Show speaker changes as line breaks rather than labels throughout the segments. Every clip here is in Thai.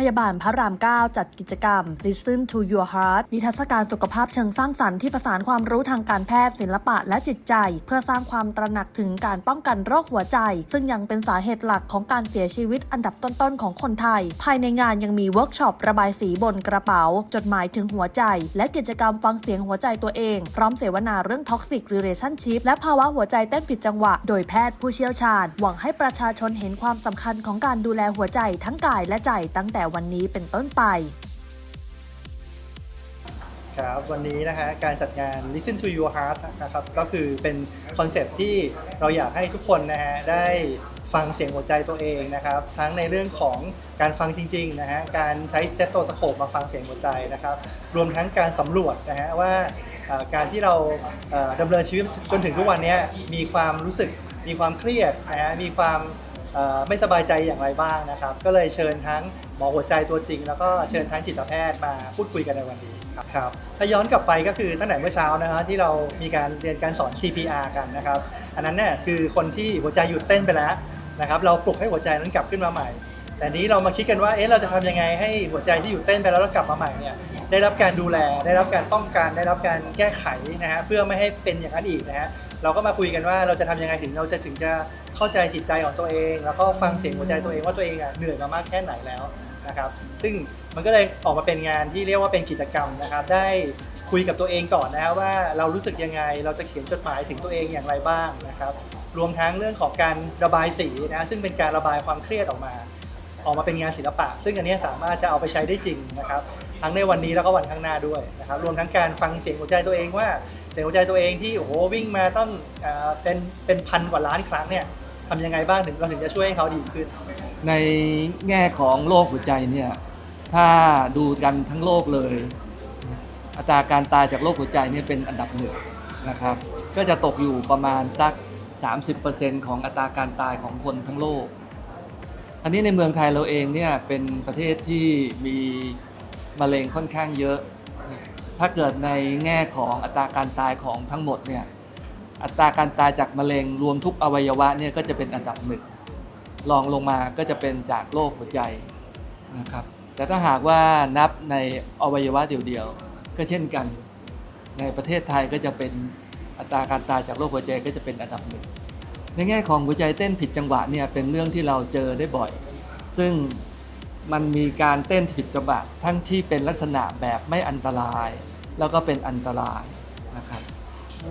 พยาบาลพระราม 9 จัดกิจกรรม Listen to Your Heart นิทรรศการสุขภาพเชิงสร้างสรรค์ที่ประสานความรู้ทางการแพทย์ศิลปะและจิตใจ เพื่อสร้างความตระหนักถึงการป้องกันโรคหัวใจ ซึ่งยังเป็นสาเหตุหลักของการเสียชีวิตอันดับต้นๆของคนไทย ภายในงานยังมีเวิร์กช็อประบายสีบนกระเป๋า จดหมายถึงหัวใจ และกิจกรรมฟังเสียงหัวใจตัวเอง พร้อมเสวนาเรื่อง Toxic Relationship และภาวะหัวใจเต้นผิดจังหวะ โดยแพทย์ผู้เชี่ยวชาญ หวังให้ประชาชนเห็นความสำคัญของการดูแลหัวใจทั้งกายและใจตั้งแต่วันนี้เป็นต้นไป
ครับวันนี้นะฮะการจัดงาน Listen to Your Heart นะครับก็คือเป็นคอนเซปที่เราอยากให้ทุกคนนะฮะได้ฟังเสียงหัวใจตัวเองนะครับ ทั้งในเรื่องของการฟังจริงๆนะฮะการใช้สเตตโตสโคปมาฟังเสียงหัวใจนะครับ รวมทั้งการสำรวจนะฮะว่าการที่เราดำเนินชีวิตจนถึงทุกวันนี้มีความรู้สึกมีความเครียดนะฮะมีความ ไม่สบายใจอย่างไรบ้างนะครับ ก็เลยเชิญทั้งหมอหัวใจตัวจริง แล้วก็เชิญทั้งจิตแพทย์มาพูดคุยกันในวันนี้ครับครับถ้าย้อนกลับไปก็คือตั้งแต่เมื่อเช้านะฮะที่เรามีการเรียนการสอน CPR กันนะครับ อันนั้นเนี่ยคือคนที่หัวใจหยุดเต้นไปแล้วนะครับ เราปลุกให้หัวใจนั้นกลับขึ้นมาใหม่ แต่นี้เรามาคิดกันว่าเอ๊ะเราจะทำยังไงให้หัวใจที่หยุดเต้นไปแล้วแล้วกลับมาใหม่เนี่ยได้รับการดูแลได้รับการป้องกันได้รับการแก้ไขนะฮะเพื่อไม่ให้เป็นอย่างนั้นอีกนะฮะเราก็มาคุยกันว่าเราจะทำยังไงถึงเราจะถึงจะ เข้าใจจิตใจของตัวเอง แล้วก็ฟังเสียงหัวใจตัวเองว่าตัวเองอะเหนื่อยมามากแค่ไหนแล้วนะครับ ซึ่งมันก็เลยออกมาเป็นงานที่เรียกว่าเป็นกิจกรรมนะครับ ได้คุยกับตัวเองก่อนนะครับว่าเรารู้สึกยังไงเราจะเขียนจดหมายถึงตัวเองอย่างไรบ้างนะครับ รวมทั้งเรื่องของการระบายสีนะซึ่งเป็นการระบายความเครียดออกมา ออกมาเป็นงานศิลปะ ซึ่งอันนี้สามารถจะเอาไปใช้ได้จริงนะครับ ทั้งในวันนี้แล้วก็วันข้างหน้าด้วยนะครับรวมทั้งการฟังเสียงหัวใจตัวเองว่าเสียงหัวใจตัวเองที่โอ้โหวิ่งมาต้องเป็นเป็นพันกว่าล้านครั้งเนี่ย ทำยังไงบ้างถึงเราถึงจะช่วยให้เขาดีขึ้น
ในแง่ของโรคหัวใจเนี่ยถ้าดูกันทั้งโลกเลย อัตราการตายจากโรคหัวใจเนี่ยเป็นอันดับหนึ่งนะครับก็จะตกอยู่ประมาณสัก 30%ของอัตราการตายของคนทั้งโลก อันนี้ในเมืองไทยเราเองเนี่ยเป็นประเทศที่มีมะเร็งค่อนข้างเยอะ ถ้าเกิดในแง่ของอัตราการตายของทั้งหมดเนี่ย อัตราการตายจากมะเร็งรวมทุกอวัยวะเนี่ยก็จะเป็นอันดับหนึ่งรองลงมาก็จะเป็นจากโรคหัวใจนะครับแต่ถ้าหากว่านับในอวัยวะเดียวๆก็เช่นกันในประเทศไทยก็จะเป็นอัตราการตายจากโรคหัวใจก็จะเป็นอันดับหนึ่งในแง่ของหัวใจเต้นผิดจังหวะเนี่ยเป็นเรื่องที่เราเจอได้บ่อย ซึ่งมันมีการเต้นผิดจังหวะทั้งที่เป็นลักษณะแบบไม่อันตราย แล้วก็เป็นอันตราย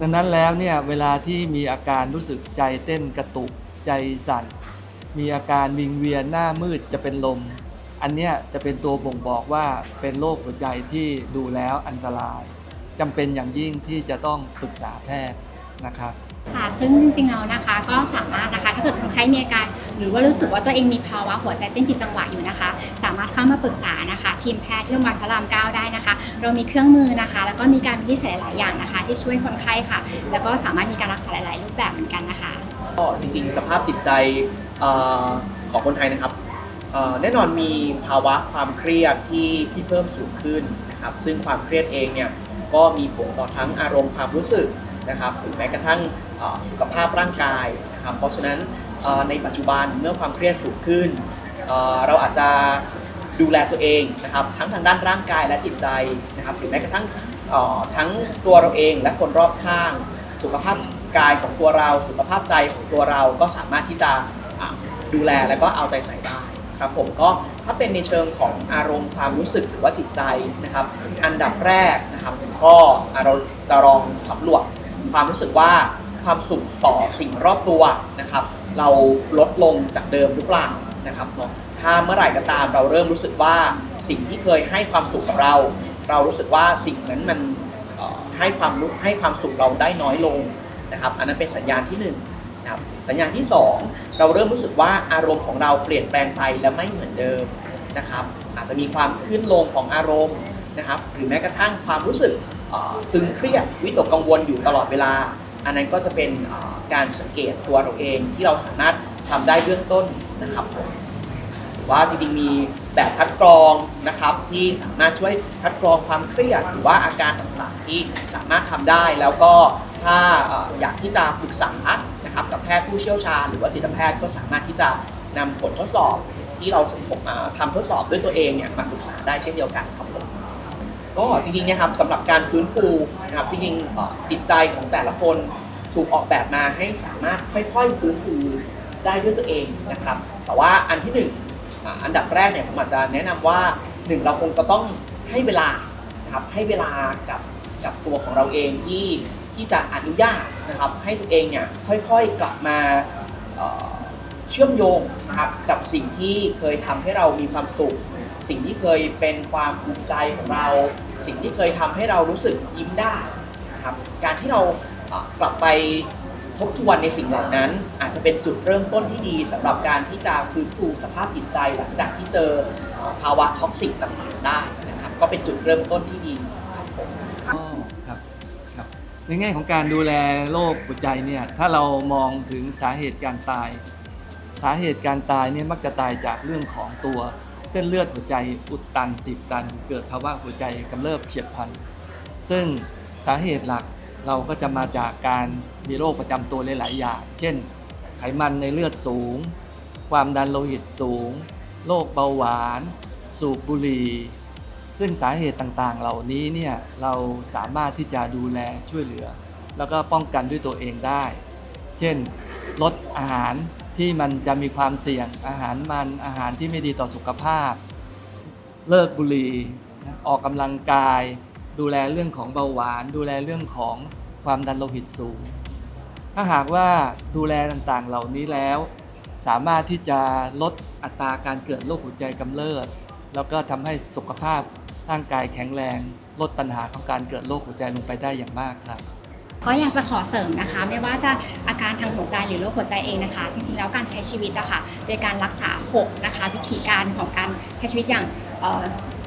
ดังนั้นแล้วเนี่ยเวลาที่มีอาการรู้สึกใจเต้นกระตุกใจสั่น มีอาการวิงเวียนหน้ามืดจะเป็นลม อันเนี้ยจะเป็นตัวบ่งบอกว่าเป็นโรคหัวใจที่ดูแล้วอันตรายจำเป็นอย่างยิ่งที่จะต้องปรึกษาแพทย์นะครับ
ค่ะซึ่งจริงๆแล้วนะคะก็สามารถนะคะถ้าเกิดคนไข้มีอาการ หรือว่ารู้สึกว่าตัวเองมีภาวะหัวใจเต้นผิดจังหวะอยู่นะคะ สามารถเข้ามาปรึกษานะคะ ทีมแพทย์ที่โรงพยาบาลพระราม9ได้นะคะ เรามีเครื่องมือนะคะ แล้วก็มีการวินิจฉัยหลายอย่างนะคะ ที่ช่วยคนไข้ค่ะ แล้วก็สามารถมีการรักษาหลาย ๆ รูปแบบเหมือนกันนะคะ
ก็จริงๆ สภาพจิตใจของคนไทยนะครับแน่นอนมีภาวะความเครียดที่ที่เพิ่มสูงขึ้นนะครับซึ่งความเครียดเองเนี่ยก็มีผลต่อทั้งอารมณ์ความรู้สึกนะครับหรือแม้กระทั่งสุขภาพร่างกายนะครับเพราะฉะนั้น ในปัจจุบันเมื่อความเครียดสูงขึ้น เราอาจจะดูแลตัวเองนะครับทั้งทางด้านร่างกายและจิตใจนะครับหรือแม้กระทั่งทั้งตัวเราเองและคนรอบข้าง สุขภาพกายของตัวเรา สุขภาพใจของตัวเราก็สามารถที่จะดูแลและก็เอาใจใส่ได้ครับผมก็ถ้าเป็นในเชิงของอารมณ์ความรู้สึกหรือว่าจิตใจนะครับ อันดับแรกนะครับก็เราจะลองสำรวจความรู้สึกว่าความสุขต่อสิ่งรอบตัวนะครับ เราลดลงจากเดิมหรือเปล่านะครับเนาะถ้าเมื่อไหร่ก็ตามเราเริ่มรู้สึกว่าสิ่งที่เคยให้ความสุขกับเรา เรารู้สึกว่าสิ่งนั้นมันให้ความรู้ให้ความสุขเราได้น้อยลงนะครับ อันนั้นเป็นสัญญาณที่1นงนะครับสัญญาณที่ 2 เราเริ่มรู้สึกว่าอารมณ์ของเราเปลี่ยนแปลงไปและไม่เหมือนเดิมนะครับ อาจจะมีความขึ้นลงของอารมณ์นะครับ หรือแม้กระทั่งความรู้สึกตึงเครียดวิตกกังวลอยู่ตลอดเวลา อันนั้นก็จะเป็น การสังเกตตัวเราเองที่เราสามารถทำได้เบื้องต้นนะครับผมว่าจริงๆมีแบบคัดกรองนะครับที่สามารถช่วยคัดกรองความเครียดหรือว่าอาการต่างๆที่สามารถทำได้แล้วก็ถ้าอยากที่จะปรึกษานะครับกับแพทย์ผู้เชี่ยวชาญหรือว่าจิตแพทย์ก็สามารถที่จะนำผลทดสอบที่เราอ่าทำทดสอบด้วยตัวเองเนี่ยมาปรึกษาได้เช่นเดียวกันครับผมก็จริงๆนะครับสำหรับการฟื้นฟูนะครับจริงๆจิตใจของแต่ละคน ถูกออกแบบมาให้สามารถค่อยๆฟื้นฟูได้ด้วยตัวเองนะครับ แต่ว่าอันที่หนึ่งอันดับแรกเนี่ยผมอาจจะแนะนำว่าหนึ่งเราคงจะต้องให้เวลานะครับให้เวลากับกับตัวของเราเองที่ที่จะอนุญาตนะครับ ให้ตัวเองเนี่ยค่อยๆกลับมาเชื่อมโยงนะครับกับสิ่งที่เคยทำให้เรามีความสุข สิ่งที่เคยเป็นความภูมิใจของเรา สิ่งที่เคยทำให้เรารู้สึกยิ้มได้นะครับการที่เรา กลับไปทบทวนในสิ่งเหล่านั้น อาจจะเป็นจุดเริ่มต้นที่ดีสำหรับการที่จะฟื้นฟูสภาพจิตใจหลังจากที่เจอภาวะท็อกซิกต่างๆได้นะครับก็เป็นจุดเริ่มต้นที่ดีครับผม
อ๋อครับครับในแง่ของการดูแลโรคหัวใจเนี่ยถ้าเรามองถึงสาเหตุการตาย สาเหตุการตายเนี่ยมักจะตายจากเรื่องของตัวเส้นเลือดหัวใจอุดตันตีบตัน เกิดภาวะหัวใจกำเริบเฉียบพลัน ซึ่งสาเหตุหลัก เราก็จะมาจากการมีโรคประจำตัวหลายๆอย่าง เช่น ไขมันในเลือดสูง ความดันโลหิตสูง โรคเบาหวาน สูบบุหรี่ ซึ่งสาเหตุต่างๆ เหล่านี้เนี่ยเราสามารถที่จะดูแลช่วยเหลือ แล้วก็ป้องกันด้วยตัวเองได้ เช่น ลดอาหารที่มันจะมีความเสี่ยง อาหารมันอาหารที่ไม่ดีต่อสุขภาพ เลิกบุหรี่ออกกำลังกาย ดูแลเรื่องของเบาหวาน ดูแลเรื่องของความดันโลหิตสูง ถ้าหากว่าดูแลต่างๆเหล่านี้แล้ว สามารถที่จะลดอัตราการเกิดโรคหัวใจกำเริบแล้วก็ทำให้สุขภาพร่างกายแข็งแรง ลดปัญหาของการเกิดโรคหัวใจลงไปได้อย่างมากครับ
ก็อยากจะขอเสริมนะคะ ไม่ว่าจะอาการทางหัวใจหรือโรคหัวใจเองนะคะ จริงๆแล้วการใช้ชีวิตอะค่ะโดยการรักษา 6 นะคะ วิธีการของการใช้ชีวิตอย่าง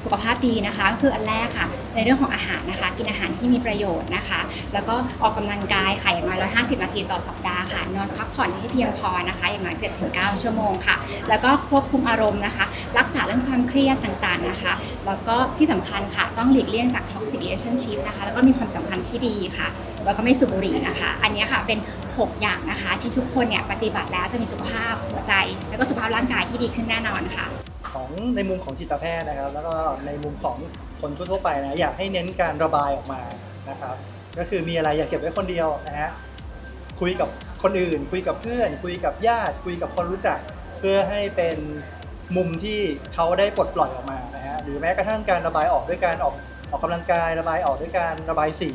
สุขภาพดีนะคะก็คืออันแรกค่ะ ในเรื่องของอาหารนะคะ กินอาหารที่มีประโยชน์นะคะ แล้วก็ออกกำลังกายค่ะอย่างน้อย 150 นาทีต่อสัปดาห์ค่ะ นอนพักผ่อนให้เพียงพอนะคะ อย่างน้อย 7-9 ชั่วโมงค่ะ แล้วก็ควบคุมอารมณ์นะคะ รักษาเรื่องความเครียดต่างๆนะคะ แล้วก็ที่สำคัญค่ะ ต้องหลีกเลี่ยงจาก toxic relationship นะคะ แล้วก็มีความสัมพันธ์ที่ดีค่ะ แล้วก็ไม่สูบบุหรี่นะคะ อันนี้ค่ะเป็น 6 อย่างนะคะ ที่ทุกคนเนี่ยปฏิบัติแล้วจะมีสุขภาพหัวใจ แล้วก็สุขภาพร่างกายที่ดีขึ้นแน่นอนค่ะ
ของในมุมของจิตแพทย์นะครับ แล้วก็ในมุมของคนทั่วไปนะอยากให้เน้นการระบายออกมานะครับ ก็คือมีอะไรอย่าเก็บไว้คนเดียวนะฮะคุยกับคนอื่น คุยกับเพื่อน คุยกับญาติ คุยกับคนรู้จัก เพื่อให้เป็นมุมที่เขาได้ปลดปล่อยออกมานะฮะหรือแม้กระทั่งการระบายออกด้วยการออกออกกำลังกายระบายออกด้วยการระบายสี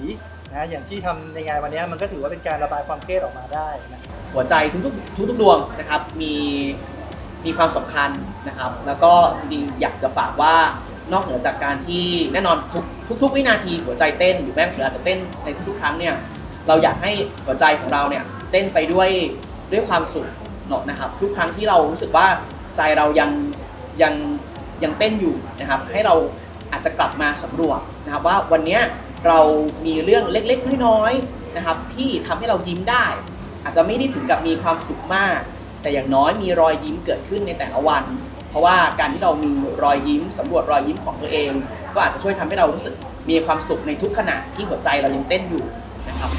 นะอย่างที่ทำในงานวันนี้มันก็ถือว่าเป็นการระบายความเครียดออกมาได้นะ
หัวใจทุกๆทุกๆดวงนะครับมี มีความสำคัญนะครับ แล้วก็จริงๆอยากจะฝากว่านอกเหนือจากการที่แน่นอนทุกทุกวินาทีหัวใจเต้นหรือแม้แต่อาจจะเต้นในทุกๆครั้งเนี่ยเราอยากให้หัวใจของเราเนี่ยเต้นไปด้วยด้วยความสุขเนอะนะครับ ทุกครั้งที่เรารู้สึกว่าใจเรายังยังยังเต้นอยู่นะครับ ให้เราอาจจะกลับมาสำรวจนะครับว่าวันนี้เรามีเรื่องเล็กๆน้อยๆนะครับ ที่ทำให้เรายิ้มได้ อาจจะไม่ได้ถึงกับมีความสุขมาก แต่อย่างน้อยมีรอยยิ้มเกิดขึ้นในแต่ละวัน เพราะว่าการที่เรามีรอยยิ้มสำรวจรอยยิ้มของตัวเอง ก็อาจจะช่วยทำให้เรารู้สึกมีความสุขในทุกขณะที่หัวใจเรายังเต้นอยู่นะครับ